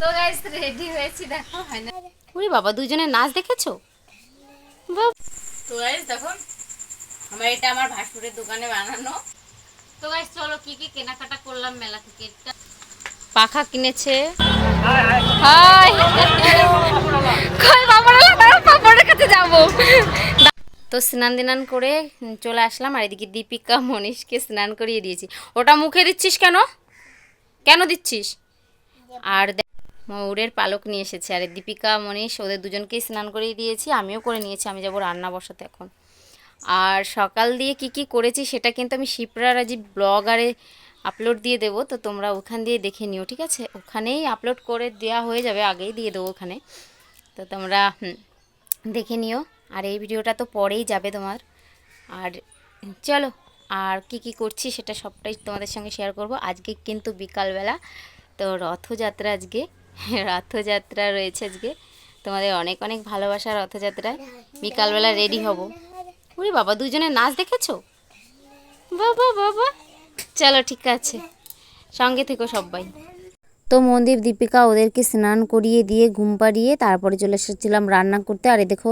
তো guys ready হয়েছি দেখো হয় না ওরে বাবা দুজনের নাচ দেখেছ? তো গাইস দেখো আমার এটা আমার ভাসুরের দোকানে বানানো। তো গাইস চলো কি কি কেনাকাটা করলাম মেলা থেকে? এটা পাখা কিনেছে। হাই কই বাবারা দাঁড়াও পাপড়ের কাছে যাব। তো স্নান দিনান করে চলে আসলাম আর এদিকে দীপিকা মনীষকে স্নান করিয়ে দিয়েছি। ওটা মুখে দিচ্ছিস কেন? কেন দিচ্ছিস? আর ময়ূরের পালক নিয়ে এসেছে। আর দীপিকা, মনীষ ওদের দুজনকেই স্নান করিয়ে দিয়েছি, আমিও করে নিয়েছি, আমি যাব রান্না বসাতে এখন। আর সকাল দিয়ে কি কি করেছি সেটা কিন্তু আমি শিপ্রা রাজীব ব্লগারে আপলোড দিয়ে দেবো, তো তোমরা ওখান দিয়ে দেখে নিও, ঠিক আছে? ওখানেই আপলোড করে দেওয়া হয়ে যাবে, আগেই দিয়ে দেবো ওখানে। তো তোমরা দেখে নিও। আর এই ভিডিওটা তো পরেই যাবে তোমার। আর চলো, আর কি কি করছি সেটা সবটাই তোমাদের সঙ্গে শেয়ার করব। আজকে কিন্তু বিকালবেলা, তো রথযাত্রা আজকে। রথযাত্রা রয়েছে আজকে। তোমাদের অনেক অনেক ভালোবাসা রথযাত্রায়। বিকালবেলা রেডি হব। উরে বাবা, দুজনে নাচ দেখেছ? বাবা বাবা। চলো, ঠিক আছে। সঙ্গে থেকো সবাই। তো মন্দির দীপিকা ওদেরকে স্নান করিয়ে দিয়ে ঘুম পাড়িয়ে তারপরে চলে এসেছিলাম রান্না করতে। আর দেখো,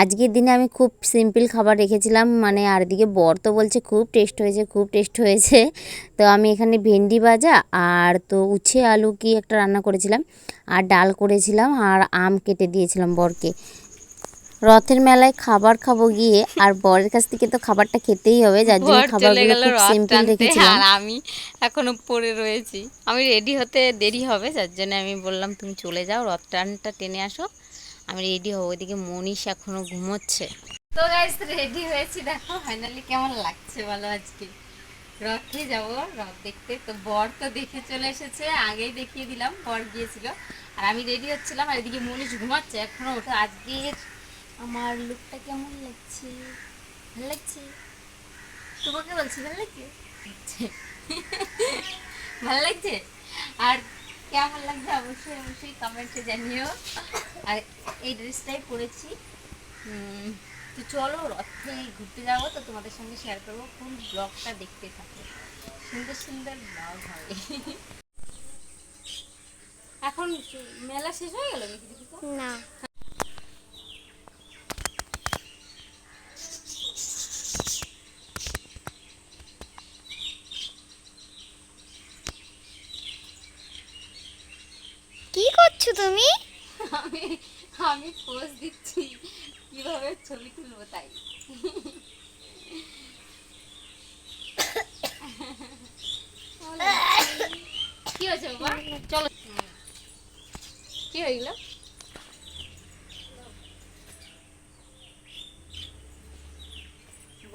আজকের দিনে আমি খুব সিম্পল খাবার রেখেছিলাম মানে আর দিকে বর তো বলছে খুব টেস্ট হয়েছে, খুব টেস্ট হয়েছে। তো আমি এখানে ভেন্ডি ভাজা আর তো উচ্ছে আলু কি একটা রান্না করেছিলাম, আর ডাল করেছিলাম, আর আম কেটে দিয়েছিলাম বরকে। রথের মেলায় খাবার খাব গিয়ে আর বরের কাছ থেকে তো খাবারটা খেতেই হবে যার জন্য খাবারগুলো খুব সিম্পল রেখেছিলাম আর আমি এখনও পড়ে রয়েছি। আমি রেডি হতে দেরি হবে যার জন্য আমি বললাম তুমি চলে যাও রথ টানটা টেনে আসো। আমি রেডি হব ওইদিকে মনীষ এখনও ঘুমোচ্ছে। তো গাইস রেডি হয়েছি দেখো ফাইনালি কেমন লাগছে বলো আজকে? রথে যাব রথ দেখতে। তো বর তো দেখে চলে এসেছে আগেই দেখিয়ে দিলাম বর গিয়েছিল। আর আমি রেডি হচ্ছিলাম আর এদিকে মনীষ ঘুমাচ্ছে এখনও ওঠে আজকের আমার লুকটা কেমন লাগছে? ভালো লাগছে? তোমাকে বলছি, ভালো লাগছে? ভালো লাগছে? আর কেমন লাগছে অবশ্যই অবশ্যই কমেন্টে জানিও। আর এই ড্রেসটাই পরেছি। তো চলো, রথে ঘুরতে যাব, তো তোমাদের সঙ্গে শেয়ার করব ফুল ব্লগটা দেখতে থাকো। সুন্দর সুন্দর ব্লগ হয়। এখন মেলা শেষ হয়ে গেল না কি করছ তুমি? আমি আমি পোজ দিচ্ছি। কীভাবে ছবি তাই? কি হয়েছে বাবা? চলো। কি হয়ে গেল?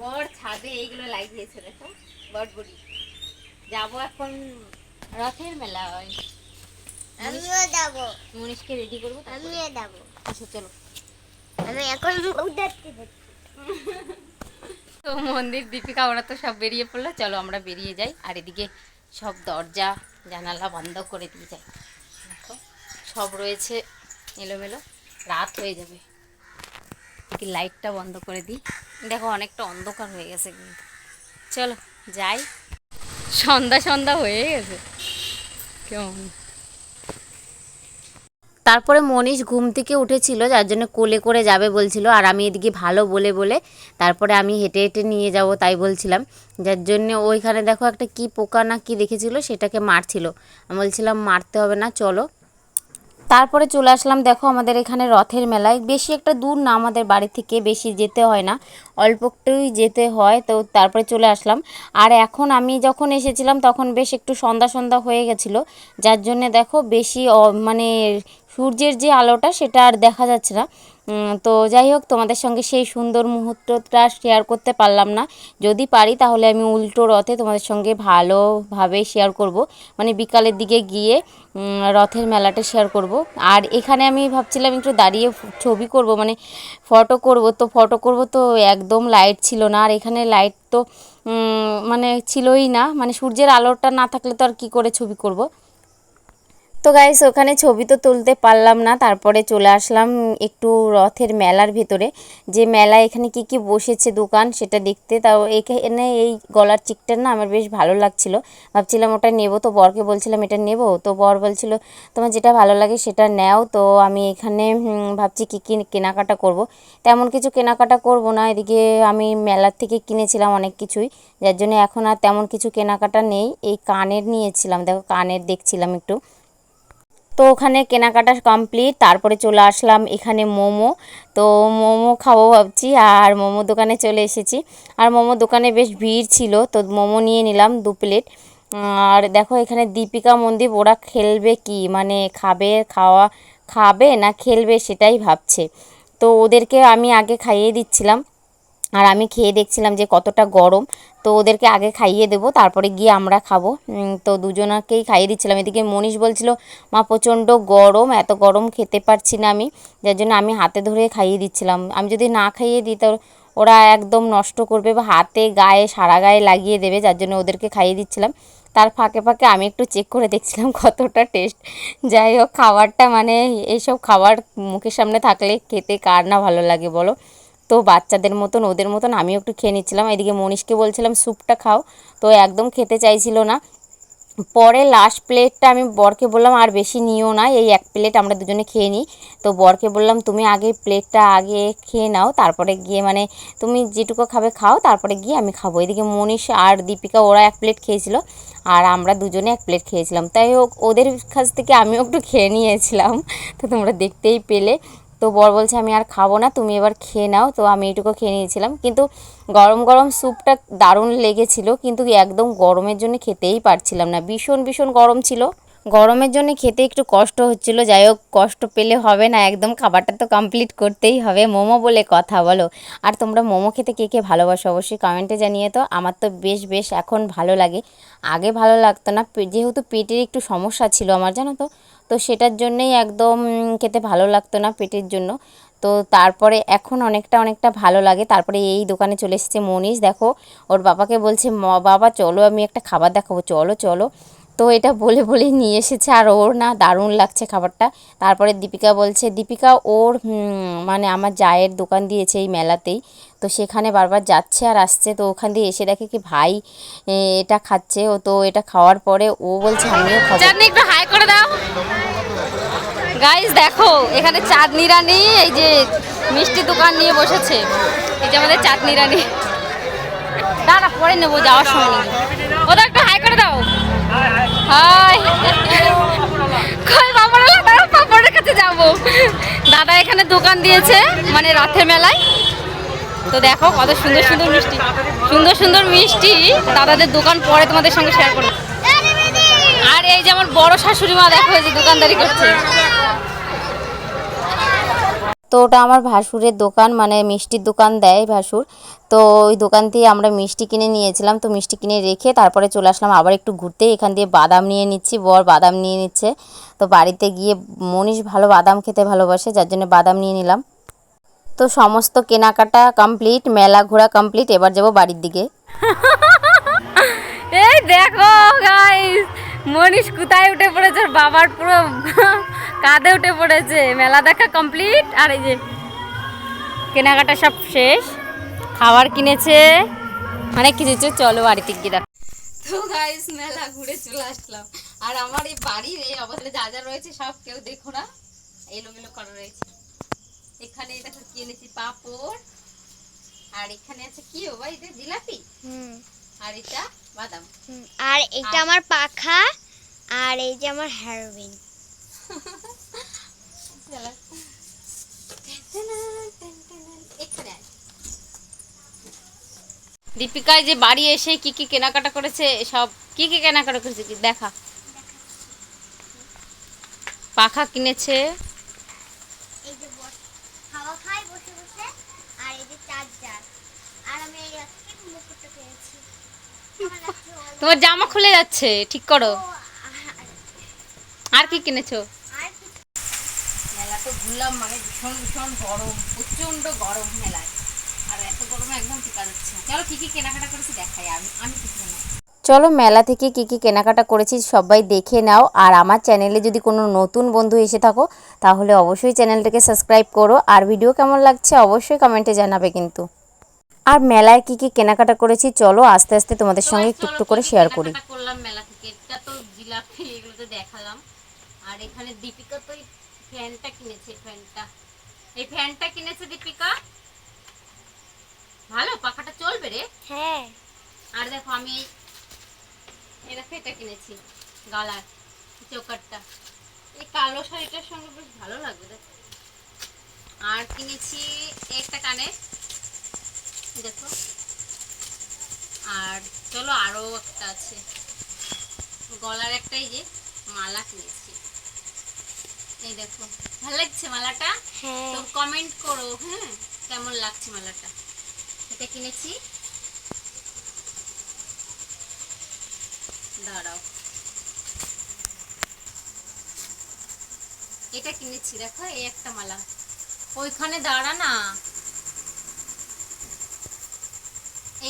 বর ছাদে এইগুলো লাগিয়েছে দেখো, বটবড়ি। যাব এখন রথের মেলা হয় আমিও যাব। মনীষকে রেডি করব আমিও যাব। আচ্ছা চলো। আমি এখন তো মন্দির দীপিকা ওরা তো সব বেরিয়ে পড়ল। চলো আমরা বেরিয়ে যাই। আর এদিকে সব দরজা জানালা বন্ধ করে দিয়ে যাই। দেখো সব রয়েছে এলোমেলো। রাত হয়ে যাবে। লাইটটা বন্ধ করে দিই। দেখো অনেকটা অন্ধকার হয়ে গেছে কিন্তু। চলো যাই। সন্ধ্যা সন্ধ্যা হয়ে গেছে। কেমন? তারপরে মনীষ ঘুম থেকে উঠেছিল, যার জন্য কোলে করে যাবে বলছিল, আর আমি এদিকে ভালো বলে বলে তারপরে আমি হেঁটে হেঁটে নিয়ে যাব তাই বলছিলাম। যার জন্য ওইখানে দেখো একটা কি পোকা না কি দেখেছিল, সেটাকে মারছিল। আমি বলছিলাম, মারতে হবে না, চলো। তারপরে চলে আসলাম, দেখো আমাদের এখানে রথের মেলায়। বেশি একটা দূর না আমাদের বাড়ি থেকে, বেশি যেতে হয় না। অল্প একটুই যেতে হয়, তো তারপরে চলে আসলাম। আর এখন আমি যখন এসেছিলাম, তখন বেশ একটু সন্ধ্যা সন্ধ্যা হয়ে গেছিল। যার জন্যে দেখো বেশি মানে সূর্যের যে আলোটা, সেটা আর দেখা যাচ্ছে না। তো যাই হোক, তোমাদের সঙ্গে সেই সুন্দর মুহূর্তটা শেয়ার করতে পারলাম না। যদি পারি তাহলে আমি উল্টো রথে তোমাদের সঙ্গে ভালোভাবে শেয়ার করব। মানে বিকালের দিকে গিয়ে রথের মেলাটা শেয়ার করব। আর এখানে আমি ভাবছিলাম একটু দাঁড়িয়ে ছবি করব মানে ফটো করব। তো ফটো করব তো একদম লাইট ছিল না। আর এখানে লাইট তো মানে ছিলই না। মানে সূর্যের আলোটা না থাকলে তো আর কী করে ছবি করব? তো গাইস ওখানে ছবি তো তুলতে পারলাম না, তারপরে চলে আসলাম একটু রথের মেলার ভেতরে। যে মেলা এখানে কি কি বসেছে দোকান সেটা দেখতে। তাও এখানে এই গলার চিকটা না আমার বেশ ভালো লাগছিল। ভাবছিলাম ওটা নেব, তো বরকে বলছিলাম, এটা নেব? তো বর বলছিল, তোমার যেটা ভালো লাগে সেটা নেও। তো আমি এখানে ভাবছি কি কী কেনাকাটা করব। তেমন কিছু কেনাকাটা করব না, এদিকে আমি মেলার থেকে কিনেছিলাম অনেক কিছুই, যার জন্য এখন আর তেমন কিছু কেনাকাটা নেই। এই কানের নিয়েছিলাম, দেখো কানের দেখছিলাম একটু। তো ওখানে কেনাকাটা কমপ্লিট তারপরে চলে আসলাম এখানে মোমো। তো মোমো খাব ভাবছি আর মোমো দোকানে চলে এসেছি। আর মোমো দোকানে বেশ ভিড় ছিল, তো মোমো নিয়ে নিলাম দু প্লেট। আর দেখো এখানে দীপিকা মন্দির, ওরা খেলবে কি? মানে খাবে, খাওয়া, খাবে না খেলবে সেটাই ভাবছে। তো ওদেরকে আমি আগে খাইয়ে দিচ্ছিলাম। আর আমি খেয়ে দেখছিলাম যে কতটা গরম। তো ওদেরকে আগে খাইয়ে দেবো, তারপরে গিয়ে আমরা খাব। তো দুজনাকেই খাইয়ে দিচ্ছিলাম। এদিকে মনীষ বলছিল, মা, প্রচণ্ড গরম, এত গরম খেতে পারছি না আমি। যার জন্য আমি হাতে ধরে খাইয়ে দিচ্ছিলাম। আমি যদি না খাইয়ে দিই, তো ওরা একদম নষ্ট করবে বা হাতে, গায়ে, সারা গায়ে লাগিয়ে দেবে, যার জন্য ওদেরকে খাইয়ে দিচ্ছিলাম। তার ফাঁকে ফাঁকে আমি একটু চেক করে দেখছিলাম কতটা টেস্ট যাই হোক, খাবারটা মানে এইসব খাবার মুখের সামনে থাকলে খেতে কার না ভালো লাগে বলো? তো বাচ্চাদের মতন, ওদের মতন আমিও একটু খেয়ে নিচ্ছিলাম। এদিকে মনীষকে বলছিলাম স্যুপটা খাও। তো একদম খেতে চাইছিল না। পরে লাস্ট প্লেটটা আমি বরকে বললাম, আর বেশি নিও না, এই এক প্লেট আমরা দুজনে খেয়ে নিই। তো বরকে বললাম, তুমি আগে প্লেটটা আগে খেয়ে নাও, তারপরে গিয়ে মানে তুমি যেটুকু খাবে খাও, তারপরে গিয়ে আমি খাব। এদিকে মনীষ আর দীপিকা, ওরা এক প্লেট খেয়েছিল, আর আমরা দুজনে এক প্লেট খেয়েছিলাম। তাই হোক, ওদের কাছ থেকে আমিও একটু খেয়ে নিয়েছিলাম। তো তোমরা দেখতেই পেলে। তো বর বলছে, আমি আর খাব না, তুমি এবার খেয়ে নাও। তো আমি এটুকু খেয়ে নিয়েছিলাম। কিন্তু গরম গরম স্যুপটা দারুণ লেগেছিল, কিন্তু একদম গরমের জন্য খেতেই পারছিলাম না। ভীষণ ভীষণ গরম ছিল। গরমের জন্য খেতে একটু কষ্ট হচ্ছিল, যাই হোক, কষ্ট পেলে হবে না, একদম খাবারটা তো কমপ্লিট করতেই হবে। মোমো বলে কথা বলো। আর তোমরা মোমো খেতে কে কে ভালোবাসো অবশ্যই কমেন্টে জানিয়ে তো আমার তো বেশ বেশ এখন ভালো লাগে। আগে ভালো লাগতো না যেহেতু পেটের একটু সমস্যা ছিল আমার, জানো তো? তো সেটার জন্যেই একদম খেতে ভালো লাগতো না পেটের জন্য। তো তারপরে এখন অনেকটা অনেকটা ভালো লাগে। তারপরে এই দোকানে চলে এসেছে মনীষ। দেখো, ওর বাবাকে বলছে, "ম- বাবা, চলো, আমি একটা খাবার দেখাবো। চলো চলো। তো এটা বলে বলে নিয়ে এসেছে আর ওর না দারুণ লাগছে খাবারটা। তারপরে দীপিকা বলছে, দীপিকা, ওর মানে আমার জায়ের দোকান দিয়েছে এই মেলাতেই। তো সেখানে বারবার যাচ্ছে আর আসছে। তো ওখান দিয়ে এসে দেখে কি ভাই এটা খাচ্ছে। ও তো এটা খাওয়ার পরে ও বলছে, আমিও খাব। একটু হাই করে দাও। গাইস দেখো, এখানে চাঁদনি রানী, এই যে মিষ্টি দোকান নিয়ে বসেছে। এই যে আমাদের চাঁদনি রানী। দাঁড়া, পরে নেব, যাওয়ার সময় ওদের একটু হাই করে দাও। হাই। কই বাবার কাছে যাব। দাদা এখানে দোকান দিয়েছে মানে রাতের মেলায়। তো দেখো কত সুন্দর সুন্দর মিষ্টি। সুন্দর সুন্দর মিষ্টি দাদাদের দোকান পরে তোমাদের সঙ্গে শেয়ার করব আর এই যে আমার বড় শাশুড়ি মা, দেখো যে দোকানদারি করছে। তো ওটা আমার ভাসুরের দোকান মানে মিষ্টির দোকান দেয় ভাসুর। তো ওই দোকান থেকে আমরা মিষ্টি কিনে নিয়েছিলাম, তো মিষ্টি কিনে রেখে তারপরে চলে আসলাম আবার একটু ঘুরতে। এখান দিয়ে বাদাম নিয়ে নিচ্ছি, বর বাদাম নিয়ে নিচ্ছে। তো বাড়িতে গিয়ে মনীষ ভালো বাদাম খেতে ভালোবাসে, যার জন্য বাদাম নিয়ে নিলাম। তো সমস্ত কেনাকাটা কমপ্লিট মেলা ঘোরা কমপ্লিট এবার যাব বাড়ির দিকে। এই দেখো গাইস মনীষ কোথায় উঠে পড়েছে? বাবার পুরো কাঁধে উঠে পড়েছে। মেলা দেখা কমপ্লিট আর এই যে কেনাকাটা সব শেষ। খাবার কিনেছে। অনেক কিছু চলো বাড়িতে গিয়ে দেখো। তো গাইস মেলা ঘুরে চলে আসলাম। আর আমার এই বাড়ির এই অবস্থায় যা যা রয়েছে সব কেউ দেখো না। এলোমেলো করা রয়েছে। এখানে দেখো কি এনেছি? পাপড়। আর এখানে আছে কি ও ভাই? এটা জিলাপি? হুম। আর এটা বাদাম। আর এটা আমার পাখা আর এই যে আমার আয়। দীপিকায় যে বাড়ি এসে কি কি কেনাকাটা করেছে সব কি কি কেনাকাটা করেছে কি? দেখা। পাখা কিনেছে। এই যে বস- খাওয়া খাই বসে বসে আর আমি এই মুকুটটা পেয়েছি তোমার জামা খুলে যাচ্ছে ঠিক করো। আর কি কিনেছো? মেলা তো ঘুরলাম মানে ভীষণ ভীষণ গরম প্রচণ্ড গরম মেলায়। আর এত গরমে একদম টিকা যাচ্ছে চলো কি কি কেনাকাটা করেছি দেখাই আমি আমি কিছু না। চলো মেলা থেকে কি কি কেনাকাটা করেছি সবাই দেখে নাও। আর আমার চ্যানেলে যদি কোনো নতুন বন্ধু এসে থাকো তাহলে অবশ্যই চ্যানেলটাকে সাবস্ক্রাইব করো। আর ভিডিও কেমন লাগছে অবশ্যই কমেন্টে জানাবে কিন্তু। আর মেলায় কি কি কেনাকাটা করেছি চলো আস্তে আস্তে তোমাদের সঙ্গে একটু একটু করে শেয়ার করি। করলাম মেলা থেকে। এটা তো জিলাপি এগুলো তো দেখালাম। আর এখানে দীপিকা তো এই ফ্যানটা কিনেছে ফ্যানটা। এই ফ্যানটা কিনেছে দীপিকা? ভালো পাখাটা চলবে রে। হ্যাঁ। আর দেখো আমি কিনেছি গালার চোকারটা এই কালো শাড়িটার সঙ্গে বেশ ভালো লাগবে দেখো। আর কিনেছি একটা কানের দেখো। আর চলো আরও একটা আছে। গলার একটাই যে মালা কিনেছি। এই দেখো ভালো লাগছে মালাটা? হ্যাঁ। তো কমেন্ট করো হ্যাঁ? কেমন লাগছে মালাটা? এটা কিনেছি। দাঁড়াও। এটা কিনেছি দেখো এই একটা মালা। ওইখানে দাঁড়া না।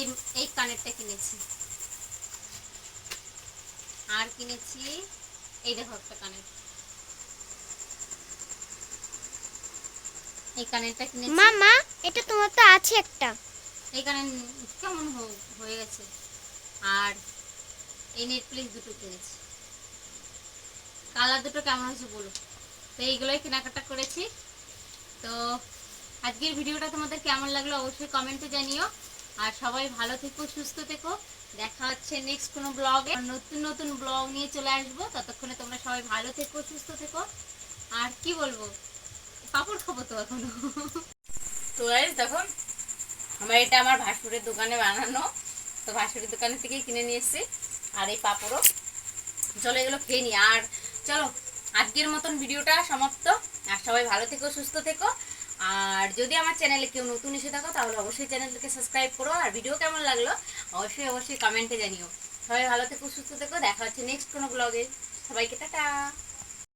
এই এই কানেরটা কিনেছি। আর কিনেছি এই দেখো একটা কানের। এই কানেরটা কিনেছি। মামা এটা তোমার তো আছে একটা। এখানে কেমন হয়ে গেছে। আর এই নেটফ্লিক্স দুটো কিনেছি। কালার দুটো কেমন হয়েছে বলো? তো এইগুলোই কেনাকাটা করেছি। তো আজকের ভিডিওটা তোমাদের কেমন লাগল অবশ্যই কমেন্টে জানিও। আর সবাই ভালো থেকো, সুস্থ থেকো। দেখা হচ্ছে নেক্সট কোনো ব্লগে নতুন নতুন ব্লগ নিয়ে চলে আসব। ততক্ষণে তোমরা সবাই ভালো থেকো, সুস্থ থেকো। আর কি বলব? পাপড় খাব তো এখনও। তো দেখো আমার এটা আমার ভাসুরের দোকানে বানানো। তো ভাসুরের দোকানে থেকেই কিনে নিয়ে এসেছি। আর এই পাপড়ও। চলো এগুলো খেয়ে নি। আর চলো, আজকের মতন ভিডিওটা সমাপ্ত। আর সবাই ভালো থেকো, সুস্থ থেকো। আর যদি আমার চ্যানেলে কেউ নতুন এসে থাকো, তাহলে অবশ্যই চ্যানেলটাকে সাবস্ক্রাইব করো। আর ভিডিও কেমন লাগল, অবশ্যই অবশ্যই কমেন্টে জানিও। সবাই ভালো থেকো, সুস্থ থেকো, দেখা হচ্ছে নেক্সট কোনো ব্লগে সবাইকে টাটা।